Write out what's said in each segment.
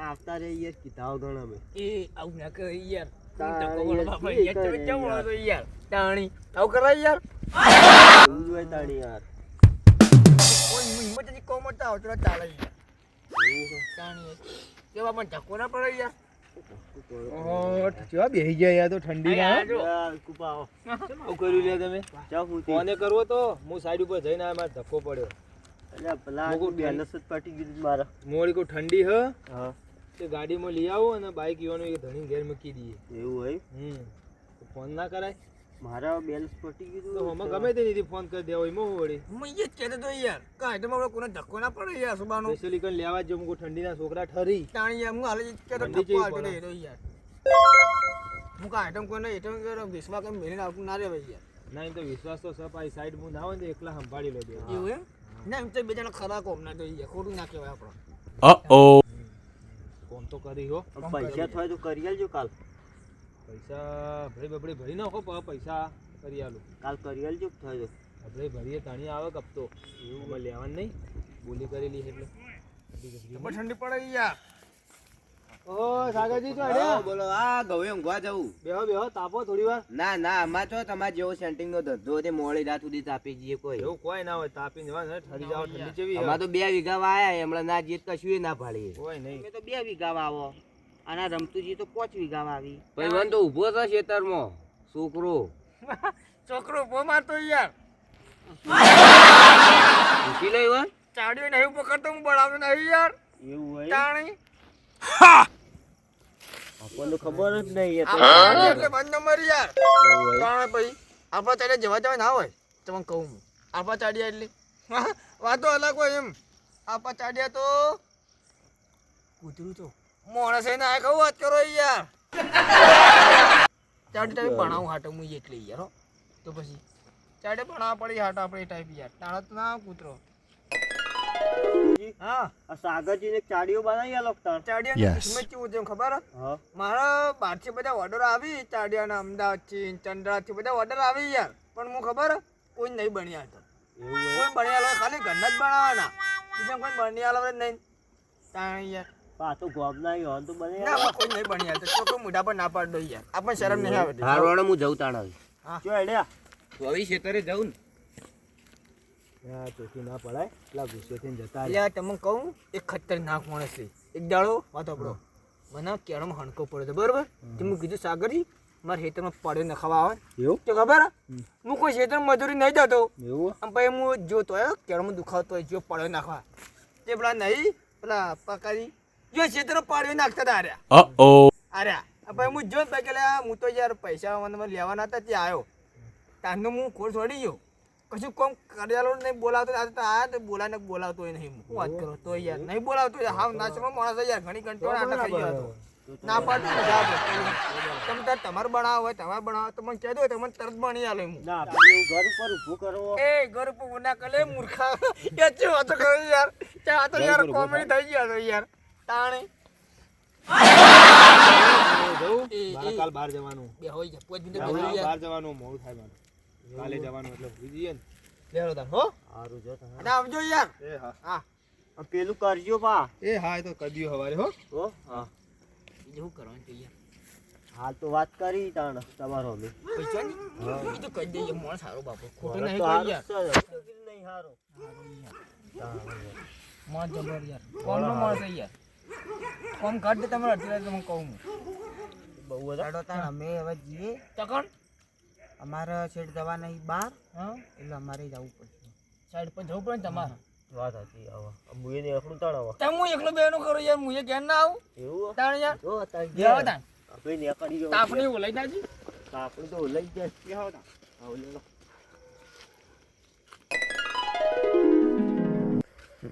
આવતા રે યાર યાર તાણી આવું કરાય યાર તાણી યાર આવતો ચાલે યાર કેવા પણ ધક્કો ના પડે યાર ઓહ, બેહી ગયા યાર તો ઠંડી ના. જો. યાર, કુપા આવો. આવું કર્યું લે તમે? ચા હું કોને કરવો તો હું સાઈડ ઉપર જઈને આ મારે ધક્કો પડ્યો. અલ્યા, પેલા મુકુ જ પટી ગયું મારા. મોડી કો ઠંડી હ? હા. તે ગાડીમાં લઈ આવો અને બાઈક ઈવાનું એ ધણી ઘેર મૂકી દઈએ. એવું હોય? હમ. તો ફોન ના કરાય. મારા બેલેન્સ ફટી ગયું તો હમણાં ગમે તે નીતિ ફોન કરી દેવો એમાં હું વળી? હું એ જ કહેતો તો યાર કાંઈ તો મારે કોને ધક્કો ના પડે યાર સુબાનો. સ્પેશિયલી કઈ લેવા જ જો ઠંડીના છોકરા ઠરી. તાણી યાર હું હાલ જ કહેતો ઠંડી ધક્કો આવતો પડે. યાર. હું કાંઈ આઈટમ કોઈને આઈટમ કરો વિશ્વા કઈ મેળીને આવતું ના રે ભાઈ યાર. ના એમ તો વિશ્વાસ તો સપાઈ સાઈડ હું ના હોય ને તો એકલા સંભાળી લો દે એવું એમ? ના એમ તો બે જણા ખરા કોમ ના તો યાર ખોટું ના કહેવાય આપણે. ફોન તો કરી હો. પૈસા થાય તો કરી આલજો કાલ. પૈસા ભરી બબડી ભરી નાખો પૈસા કરી આલું કાલ કરી આલજો થાય આપણે ભરીએ તાણી આવે કપતો. એવું લેવાનું નહીં. બોલી કરેલી એટલે. ઠંડી પડે યાર. ઓ સાગરજી તો હા, બોલો આ ગવે ઊંઘવા જવું. બેહો બેહો તાપો થોડી વાર. ના ના આમાં તો તમારે જેવો સેન્ટિંગ નો ધંધો તે મોડી રાત સુધી તાપી જઈએ કોઈ. એવું કોઈ ના હોય તાપીને જવા ને ઠરી જાવ ઠંડી જેવી અમાર તો બે વીઘા વાયા હમણાં ના જીત કશું ના ફાડીએ કોઈ નહીં. તો બે વીઘા વાવો. આના રમતુજી તો પાંચ વીઘા વાવી ભાઈ વન તો ઊભો છે ખેતરમાં છોકરો. છોકરો ઊભો મારતો યાર. ઉઠી લઈ વન ચાડ્યો નહીં પકડતો હું બળાવતો નહીં યાર. એવું હોય? તાણી. આપણને ખબર જ નહીં એટલે બંધ નંબર યાર. હોય. તાણે ભાઈ આપણા ચાડ્યા જવા જવા ના હોય તમને કહું હું. આપણા ચાડ્યા એટલે. વાતો અલગ હોય એમ. આપણા ચાડ્યા તો કૂતરું તો માણસે ના આ કહું વાત કરો યાર. ચાડી ટાઈપ ભણાવું હાટો હું એટલે યાર તો પછી ચાડે ભણાવવા પડી હાટો આપણે ટાઈપ યાર. તાણા તો ના કૂતરો. હા આ સાગરજીને ચાડીઓ બનાવી આલો તાણ. ચાડિયા કિસ્મત કેવું છે ખબર? મારા બહારથી બધા ઓર્ડર આવી ચાડિયાના અમદાવાદથી ચંદ્રાથી બધા ઓર્ડર આવી યાર. પણ હું ખબર કોઈ નહીં બન્યા હતા. કોઈ બન્યા ખાલી ઘરના જ બનાવવાના બીજા કોઈ બન્યા નહીં. તાણ યાર. આ તો ગોબ ના આવ્યો તો બને ના કોઈ નહીં બન્યા તો ચોખ્ખું મોઢા પર ના પાડ દો યાર આપણ શરમ નહીં આવે. હાર વાળો હું જઉં તાણ આવી. જો એડ્યા ચોવીસ ખેતરે જઉં ને. આ ચોખ્ખી ના પડાય. એટલા થઈને જતા એટલે તમને કહું એક ખતરનાક માણસ છે. એક દાડો વાત આપણો મને કેળમ હણકો પડ્યો હતો બરોબર? તે મેં કીધું સાગરજી મારા ખેતરમાં પડે ન ખાવા આવે. એવું? તો ખબર? હે? હું કોઈ ખેતર મજૂરી નહીં જતો એવું? આમ પછી હું જોતો હોય કેળમાં દુખાવતો હોય જો પડ્યો નાખવા. તે પેલા નહીં પેલા પકારી જો ચિત્ર પાડવી નાખતા હતા આર્યા. આર્યા. આ પછી હું જો ને કે હું તો યાર પૈસા મને લેવાના હતા ત્યાં આવ્યો તારનો હું ખોર છોડી ગયો. કશું કોમ કરેલો નહીં બોલાવતો આ તો આયા તો બોલાને બોલાવતો હોય નહીં. હું વાત કરો તો યાર નહીં બોલાવતો હા હાવ નાચનો માણસ યાર ઘણી ઘંટો નાટક થઈ ગયો હતો ના પાડતું ને. તમે તાર તમારે બનાવો હોય તમારે બનાવો. તો મને કહેજો તમને તરત બની આલે હું ના ઘર ઉપર ઊભું કરો એ ઘર ઉપર ગુના કલે મૂર્ખા. એ ચેવો વાતો કરો યાર. ચા તો યાર કોમેડી થઈ ગયા તો યાર. તાણે. કાલ બહાર જવાનું. બે હોય પોચ મિનિટ બહાર જવાનું મોડું થાય મારે. કાલે જવાનું એટલે ભૂલી જઈએ ને. લેરો તાર હો. સારું જો તમે અને આવજો યાર. એ હા. હા. પેલું કરજો પા. એ હા એ તો કદ્યું હવારે હો. હો હા. બીજું શું કરવાનું છે યાર? હાલ તો વાત કરી તાણ તમારો અમે. પૈસા ની? બીજું કહી દઈએ મોણ સારો બાપો. ખોટું નહીં કહી યાર. નહીં હારું. મોણ જબર યાર. કોણ નો મોણ છે યાર? કોમ કાઢ દે તમારે અડધી રાતે હું કહું. બહુ વધારો તાણ. અમે હવે જઈએ. તકણ અમારે છેડ જવા નહીં બહાર હા? એટલે અમારે જવું પડશે. સાઈડ પર જવું પડે ને તમારે. વાત હતી હવે હું એને એકલું તાણ હવે તમે હું એકલો બેનો કરું યાર હું એ ઘેર ના આવું. એવું? તાણ યાર. જો તાણ જાઓ તાણ. આપણે નીકળી ગયો તાપણી ઓલાઈ નાખી તાપણી તો લઈ જાય. હા લે લો.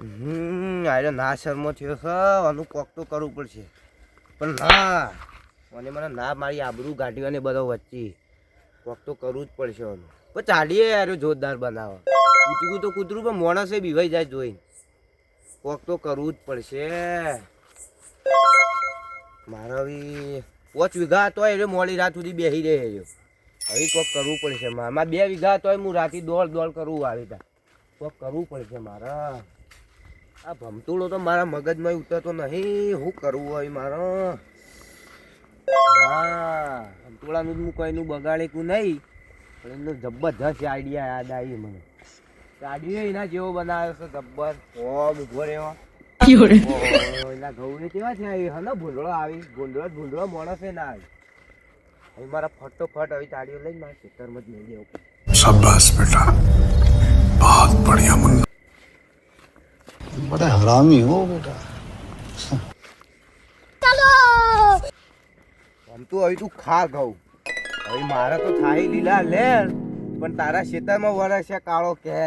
હમ આરે ના શર્મો થયો છે આનું કોક તો કરવું પડશે. પણ ના, મને મને ના મારી આબરૂ ગાંઠી અને બધો વચ્ચે. કોક તો કરવું જ પડશે આનું. પણ ચાલીએ યાર જોરદાર બનાવો. કૂતરું તો કૂતરું, પણ માણસે બીવાઈ જાય જોઈને. કોક તો કરવું જ પડશે. મારા બી પોચ વીઘા તો એ મોડી રાત સુધી બેસી રહે હવે કોક કરવું પડશે મારા. બે વીઘા તોય હું રાતે દોડ દોડ કરવું આવી ત્યાં કોક કરવું પડશે મારે. આ ભમતુડો તો મારા મગજમાં ઉતરતો નહીં. શું કરવું હોય મારો? હા ભમતુડાનું હું કોઈનું બગાડેકું નહીં. પણ એમનો જબરજસ્ત આઈડિયા યાદ આવી મને. ગાડીઓ એના જેવો બનાવ્યો છે જબ્બર. ઓમ ઊભો રહ્યો. એના ઘઉં કેવા છે હા ભૂંડળો આવી. ભૂંડળો ભૂંડળો માણસ એ ના આવી હવે મારા ફટોફટ હવે તાળીઓ લઈને મારા ખેતરમાં જ લઈ દેવું શાબાશ બેટા. બહુત બઢિયા बड़ा हरामी हो बेटा આમ તું હવે તું ખા ઘઉં હવે મારા તો થાય લીલા લે પણ તારા ખેતરમાં વરસે કાળો કે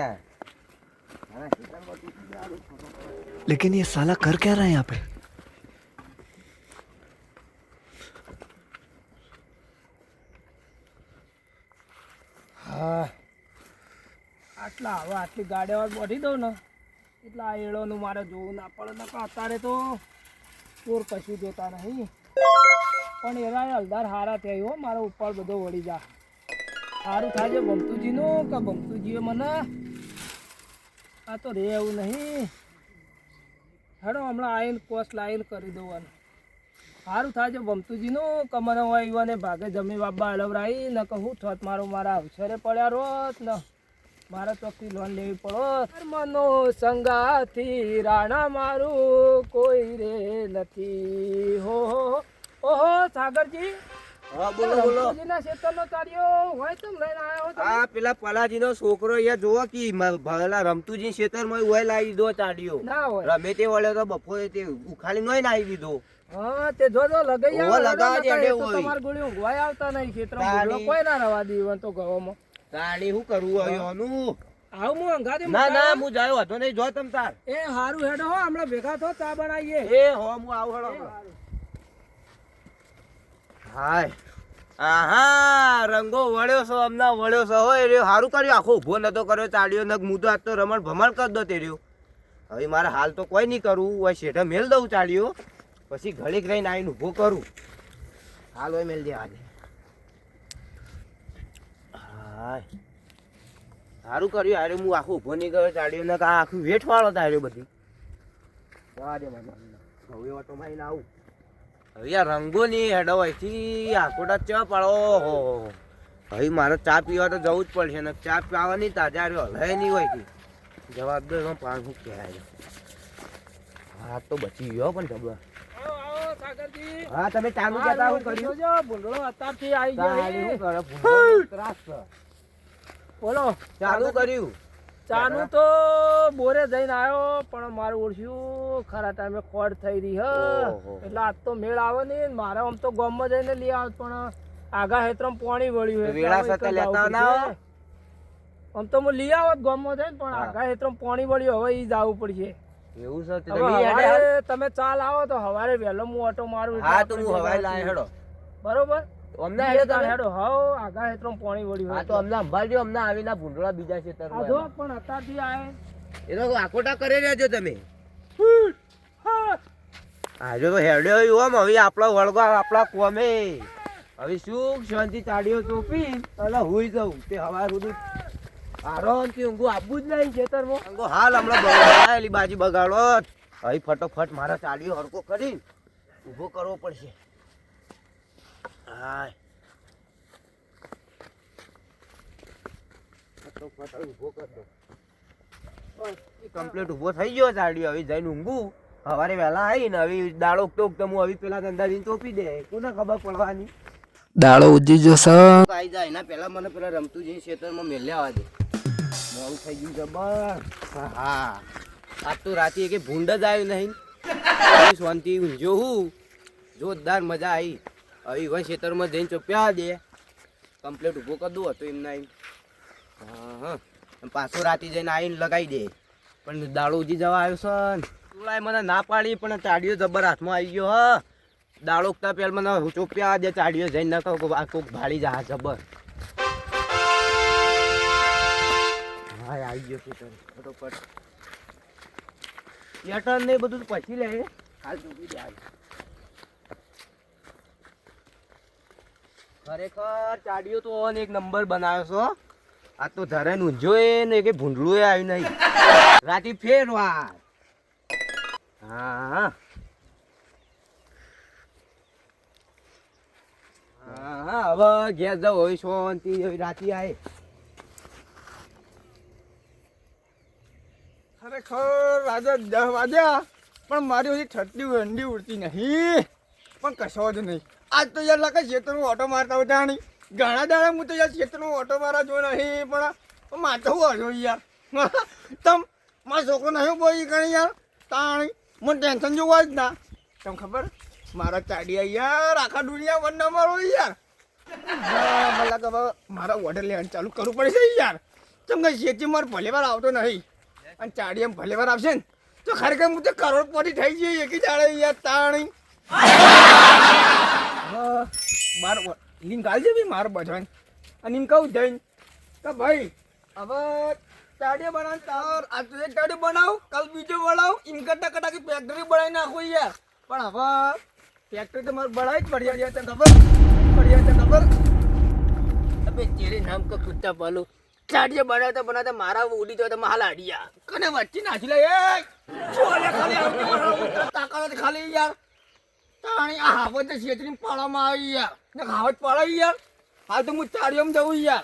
તારા ખેતરમાં તું શું દારૂ ખાતો? लेकिन ये साला कर क्या रहा है यहाँ पे હા આટલા હવે આટલી ગાડીઓ બોધી દઉં ને એટલે આ એળોનું મારે જોવું ના પડે, નકર અત્યારે તો ચોર કશું જોતા નહીં. પણ એના હલદાર હારા થયા હો, મારો ઉપર બધો વળી જા. સારું થાય છે ભમતુજીનું કે ભમતુજીએ મને? આ તો રે એવું નહીં. હેડો, હમણાં આવીને કોસ લાવીને કરી દેવાનું સારું થાય છે ભમતુજીનું કે મને હોય ને ભાગે જમી બાબા હલવરાઈ ન કહું થોત મારો મારા અવસરે પડ્યા રોત ને. મારે ચોકથી લોન લેવી પડો. મનો સંગાથી રાણા મારું કોઈ રે નથી. હો. ઓહો સાગરજી. હા બોલો બોલો. રમતુજીના ખેતરનો ચાલ્યો હોય તો લઈને આવ્યો આ પેલા પલાજીનો છોકરો અહીંયા જોવો કે ભલા રમતુજી ખેતરમાં હોય લાવી દીધો ના હોય. રમે તે વળ્યો તો બપોરે તે ઉખાલી નોય નાવી દીધો. હા તે જો જો લગાઈ આવો, લગાવવા દે, એ તમારે ગોળી ઊંઘવાય આવતા નહીં ખેતરમાં. કોઈ ના રવા દીવન તો ગવામાં તાણી શું કરવું હવે આનું આવું હું અંગાથી ના ના. હું જાયો હતો નહીં જો તમ તાર. એ હારું હેડો હો હમણાં ભેગા થો ચા બનાવીએ. એ હો હું આવું હેડો. હાય. આહા રંગો વળ્યો છો હમણાં વળ્યો છો. હોય રે સારું કર્યું. આખો ઊભો નતો કર્યો ચાડ્યો નક હું તો આજ તો રમણ ભમણ કરી દો તે રહ્યો હવે મારે હાલ તો કોઈ નહીં કરવું હોય શેઠે મેલ દઉં ચાડ્યો પછી ઘડીક રહીને આવીને ઊભો કરું. હાલ હોય મેલ દે દે હાય સારું કર્યું અરે હું આખું ઊભો નહીં ગયો ચાડ્યો ને આ આખું વેઠ વાળો તાર્યો બધી. મને હવે ઓટો માં આવું. હવે આ રંગોની હેડો અહીંથી આખોડા ચા પાડો. હો હવે મારે ચા પીવા તો જવું જ પડશે ને ચા પીવાની તાજા રહ્યો હલાય નહીં હોય જવાબ દો એમાં પાણી કહેવાય હા તો બચી ગયો પણ જબર. હા તમે ચાલુ કહેતા હું કર્યું. ભૂંડળો અત્યારથી આવી ગયો ત્રાસ. બોલો ચાલુ કર્યું. ચાનું તો બોરે જઈને આવ્યો પણ મારું ઓળખ્યું ખરા ટાઈમે કોડ થઈ રહી હ. એટલે આજ તો મેળ આવે નહીં મારે આમ તો ગામમાં જઈને લઈ આવ પણ આગા હેતરમ પાણી વળ્યું ના આમ તો હું લઈ આવત ગામમાં જઈને પણ. આગા હેતરમ પાણી વળ્યું હવે ઈ જવું પડશે. એવું છે તમે. હવારે ચાલ આવો તો હવારે વહેલો હું ઓટો મારું હા તો હું હવાઈ લાય હેડો. બરોબર? અમને હેડો તમે. હેડો. હાઉ આગા હેતરમ પાણી વળ્યું હા તો અમને અંબાડજો અમને આવીને ભૂંડળા બીજા છે આ જો પણ અત્યારથી આય એ તો આકોટા કરી રહેજો તમે. આજે તો હેડ્યો ઓમ હવે આપણો વળગો આપણા કોમે. હવે સુખ શાંતિ ચાડીઓ ચોપી એટલે હુઈ જવું તે હવા સુધી આરામથી ઊંઘું આપવું જ નહીં ખેતરમાં. ઊંઘો હાલ હમણાં બગાડેલી બાજી બગાડો હવે ફટોફટ મારા ચાડીઓ હરકો કરી ઊભો કરવો પડશે. હાય કમ્પ્લીટ ઊભો થઈ ગયો ચાડ્યો હવે જઈને ઊંઘું. સવારે વહેલા આવીને હવે દાડો ટોક તો હું હવે પેલા ધંધાથી ચોપી દે. કોને ખબર પડવાની? દાડો ઉજી જશે આવી જાય એના પહેલા મને પેલા રમતું જઈને ખેતરમાં મેલ્યા આવવા દે. મોડું થઈ ગયું જબર હા. આજ તો રાતે કે ભૂંડ જ આવ્યું નહીં. શાંતિ ઊંઝ્યો હું. જોરદાર મજા આવી હવે હવે ખેતરમાં જઈને ચોપ્યા દે. કમ્પ્લેટ ઊભો કરી દઉં હતો એમના એમ. હા હા. પાછો રાતે જઈને આવીને લગાવી દે. પણ દાડો ઉજી જવા આવ્યો છે. તુલાએ મને ના પાડી, પણ ચાડીઓ જબર હાથમાં આવી ગયો, હા. દાડો ઉગતા પેલ મને ચોપ્યા દે, ચાડીઓ જઈને ના કહું આ કોક ભાડી જા જબર. હા, આવી ગયો છે ફટોફટ. પેટર્ન ને બધું પછી લે હાલ ચૂકી દે ખરેખર ચાડ્યો તો એક નંબર બનાવ્યો છો. આ તો ધરે ઊંઝો એ ને કે ભૂંડલું એ આવ્યું નહીં. રાતી ફેર વાર. હા. હા, હવે ઘેર જાવ હોય શાંતિ રાતી આય. ખરેખર રાજા દસ વાગ્યા, પણ મારી હજી ઠંડી ઠંડી ઉડતી નહીં. પણ કશો જ નહીં. આજ તો યાર લાગે ખેતરનું ઓટો મારતા હતા નહીં. ઘણા દાડા હું તો યાર ખેતરનું ઓટો મારા જો નહીં, પણ માથો હું હજો યાર. તમ, મારો છોકરો નહીં બોલી ગણી યાર. તાણી, મને ટેન્શન જોવા જ ના. તમ ખબર? મારા ચાડિયા યાર આખા દુનિયા વન મારો યાર. મને લાગે હવે મારા ઓર્ડર લેવાનું ચાલુ કરવું પડશે યાર. તમ કે શેતી મારે ભલે વાર આવતો નહીં. અને ચાડી એમ ભલે વાર આવશે ને, તો ખરેખર હું તો કરોડપતિ થઈ જઈએ એકી ચાડે યાર, તાણી. બાર લિંક આલજે ભાઈ માર બધાને. અને એમ કહું જઈને કે ભાઈ, હવે ચાડીએ બનાવ, તાર આ તો એક ચાડી બનાવ, કાલ બીજો બનાવ, એમ કરતા કરતા કે ફેક્ટરી બનાવી નાખો યાર. પણ હવે ફેક્ટરી તો મારે બનાવી જ પડી જાય તને ખબર? પડી જાય ખબર? અબે તેરે નામ કા કુત્તા પાલો ચાડીએ બનાવતા બનાવતા મારા ઉડી તો હાલ આડિયા કને વચ્ચે નાખી લે, એ! ખાલી આવતી તાકાત ખાલી યાર. તાણી આ હાવત છેતરી પાડવામાં આવી યાર. ને હાવત પાડાઈ યાર. હાલ તો હું ચાડીઓમાં જવું યાર.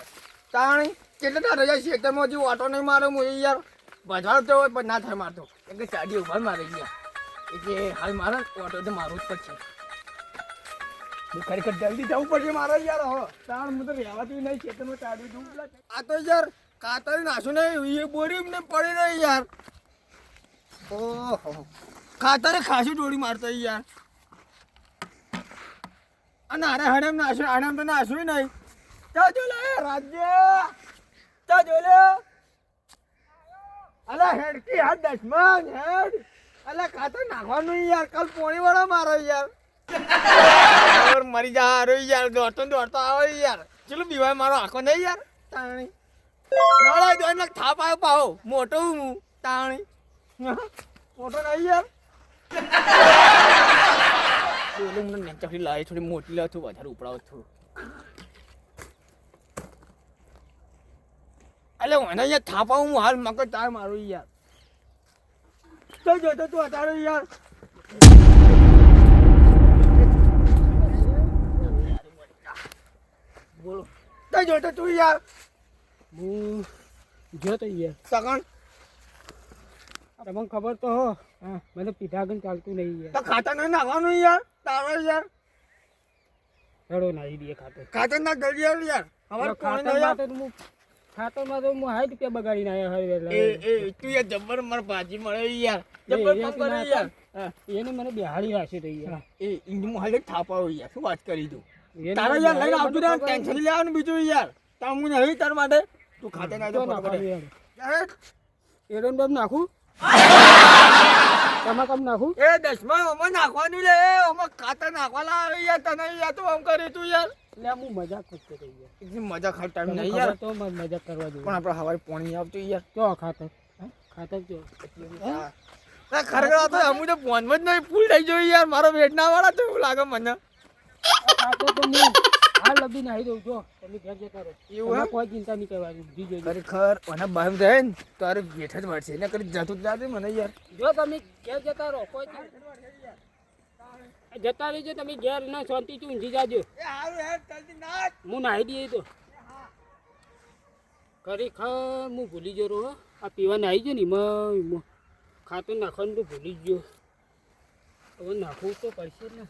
તાણી, કેટલા તાર રજા છેતરમાં હજી ઓટો નહીં મારે હું યાર. બધા તો હોય પણ ના થાય મારતો એટલે ચાડી ઊભા મારે યાર. એટલે હાલ મારે ઓટો તો મારું જ પડશે ખરેખર જલ્દી જવું પડશે મારે યાર. હવે તાણ, હું તો રહેવાતું નહીં છેતરમાં ચાડી દઉં આ તો યાર કાતર નાશું નહીં એ બોરી ને પડી રહી યાર. ઓહો. ખાતરે ખાસી ડોળી મારતો યાર. અને આને હડેમ નાશું આડેમ તો નાશું નહીં. ચા જોલે રાજ્ય! ચા જોલે અલા, હેડકી હાથ દસમાન, હેડ! અલા ખાતર નાખવાનું યાર, કાલ પોણી વાળો મારો યાર. મરી જા હારો યાર, દોડતો દોડતો આવે યાર. ચલો બીવાય મારો આખો નહીં યાર? તાણી. દોડાય દો એટલે થાપ આવ્યો પાહો. મોટો હું, તાણી. મોટો નહીં યાર? બોલો મને નેચકડી લાવી થોડી મોટી લાવ છું વધારે ઉપડાવ થોડું અલે એને અહીંયા થાપા હું હાલ મગજ તાર મારું યાર તો જોતો તું અતારો યાર બોલો તો જોતો તું યાર હું જોતો યાર સગણ તમને ખબર તો હો મને પીધા ગન ચાલતું નહીં યાર ખાતા નહીં નાવાનું યાર તારો યાર હેડો નાહી દઈએ ખાતર ખાતર. ના કરી યાર. યાર કોણ ખાતર યાર. માટે તો હું ખાતરમાં તો હું સાઠ રૂપિયા બગાડી ના હર વેલા એ એ તું યાર જબર માર ભાજી મળે યાર. જબર કામ કરે યાર? એને મને બિહાડી રાખી દઈ યાર. એ ઇન્દુ હાલે થાપાવો યાર. શું વાત કરી તું? તારા યાર લઈને આવતું ને ટેન્શન લેવાનું બીજું યાર. તાર હું નહીં તાર માટે. તું ખાતે ના જો તો યાર. એરંડ બાબ નાખું. તમારે કામ નાખું? એ દસમા ઓમાં નાખવાનું લે ઓમાં ખાતર નાખવાના આવે યાર તને યાર તું આમ કરી તું યાર. આ હું મજાક જ કરી યાર. એકદમ મજા ખાય ટાઈમ નહીં યાર. તો મજાક કરવા પણ આપણે હવારે પાણી આવતું યાર. જો ખાતર. ખાતર જો. ખરેખર તો અમુ તો ફોનમાં જ નહીં ફૂલ થઈ ગયું યાર. મારો વેટના વાળા તો એવું લાગે મને. ખાતર તો હું હાલ લબી નાહી દઉં જો. તમે ઘેર જતા રહો. એવું કોઈ ચિંતા નહીં કરવાની. જી જોજો. ખરેખર મને બહાર જાય ને તારે બેઠ જ મળશે એને કરી જતું જ મને યાર. જો તમે ઘેર જતા રહો કોઈ જતા રહેજો તમે ઘેર ના શાંતિથી ઊંઘી જાજો. હું નાહી દઈએ તો. ખરેખર હું ભૂલી રહો આ પીવા નાહી ગયો ને એમાં ખાતું નાખવાનું તો ભૂલી જ ગયો. હવે નાખવું તો પડશે ને.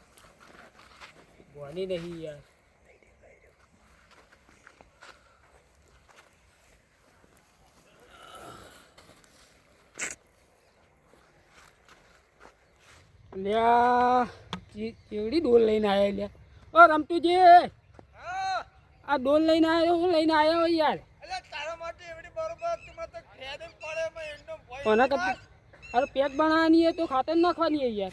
ભવાની નહીં યાર. લ્યા ચેવડી ડોલ લઈને આવ્યા લ્યા. ઓ રમતુજી. આ ડોલ લઈને આવ્યો હું લઈને આવ્યો યાર. બરોબર તું મને કરતા અરે પેક બનાવવાની હોય તો ખાતર નાખવાની હોય યાર.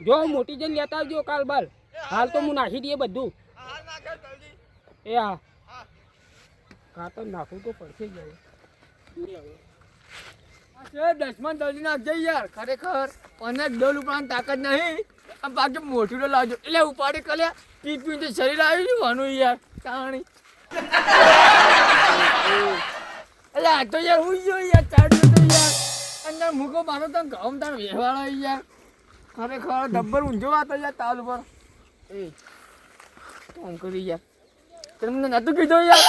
જો મોટી જન લેતા આવજો કાલ બાલ. હાલ તો હું નાખી દઈએ બધું. એ હા. ખાતર નાખવું તો પડશે જ હવે દસમા જલ્દી નાખજે યાર. ખરેખર અને ડોલ ઉપરાંત તાકાત નહીં. આમ બાકી મોટું ડોલ લાવજો. એટલે ઉપાડી કલે પી પી તો શરીર આવી જવાનું યાર. કાણી એટલે આ તો યાર હું ગયો યાર ચાડ્યો તો યાર. અંદર મૂકો મારો તો ઘઉં તાર વેવાળો યાર. ખરેખર ડબ્બર ઊંઝો વાતો યાર તાલ ઉપર. એ ફોન કરી યાર? તમને નતું કીધું યાર?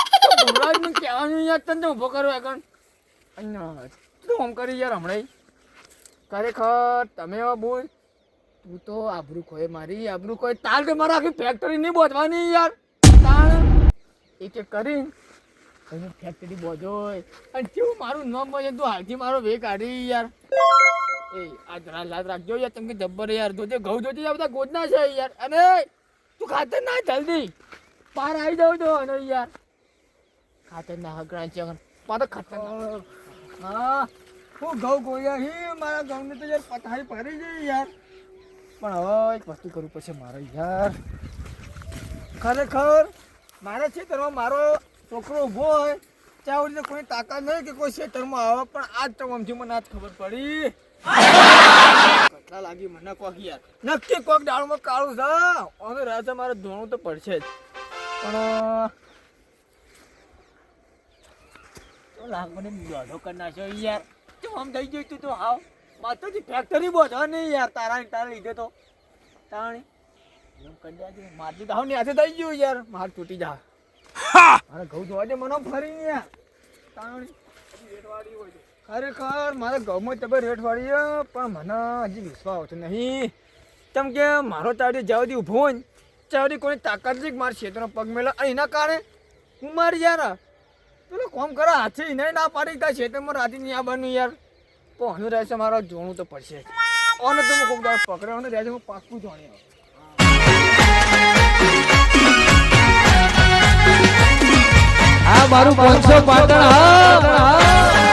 કહેવાનું યાર, તને ઊભો કરો આગળ. અહીંયા તું આમ કરી યાર હમણાં ખરેખર તમે બોલ. તું તો આબરૂ ખોય મારી, આબરૂ ખોય. તાલ કે મારા આખી ફેક્ટરી નહીં બોધવાની યાર. તાણ. એક એક કરીને તમે ફેક્ટરી બોજો અને કેવું મારું નામ બોજે તું હાલથી મારો વે કાઢી યાર. એ, આ જરા લાદ રાખજો યાર તમે જબ્બર યાર. જોજે, ઘઉં જોજે આ બધા ગોદના છે યાર. અને તું ખાતર ના જલ્દી. પાર આવી જાવ તો અને યાર. ખાતર ના હકડા છે પાછો ખાતર હા, હું ઘઉં ગોયા હી, મારા ઘઉંને તો યાર પથારી પડી ગઈ યાર. પણ હવે એક કરવું પડશે મારે યાર. ખરેખર મારા ખેતરમાં મારો છોકરો ઊભો ત્યાં સુધી કોઈ તાકાત નહીં કે કોઈ ખેતરમાં આવે, પણ આજ તો આમથી મને આજ ખબર પડી. લાગી મને કોક યાર. નક્કી કોક દાળમાં કાળું છે અમે રાજા મારે ધોણું તો પડશે જ. પણ તો લાગ મને દોઢો કરી નાખ્યો યાર કેમ આમ થઈ ગયું તું તો હાવ માતાજી ફેક્ટરી બોધો નહીં યાર તારા તારા લીધે તો તાણી એમ કરી દેજે મારજી તો હાવ ને હાથે થઈ ગયું યાર માર તૂટી જા મારે ઘઉં જોવા દે મને ફરી ને તાણી તો. ખરેખર મારે ઘઉંમાં તમે રેટવાળી છે, પણ મને હજી વિશ્વાસ આવતો નહીં કેમ કે મારો ચાવડી જ્યાં સુધી ઊભો હોય ને ત્યાં કોઈ તાકાત મારા ક્ષેત્રનો પગ મેળે એના કારણે હું મારી યાર પેલો કોમ કરે હાથે નહીં ના પાડી ત્યાં ક્ષેત્રમાં રાતી નહીં આવવાનું યાર. પણ આનું રહેશે મારો, જોણું તો પડશે. ઓને તો હું કોક દાડો પકડવાનું રહેશે હું પાકું જોણી. આ મારું પાંચસો પાટણ હા.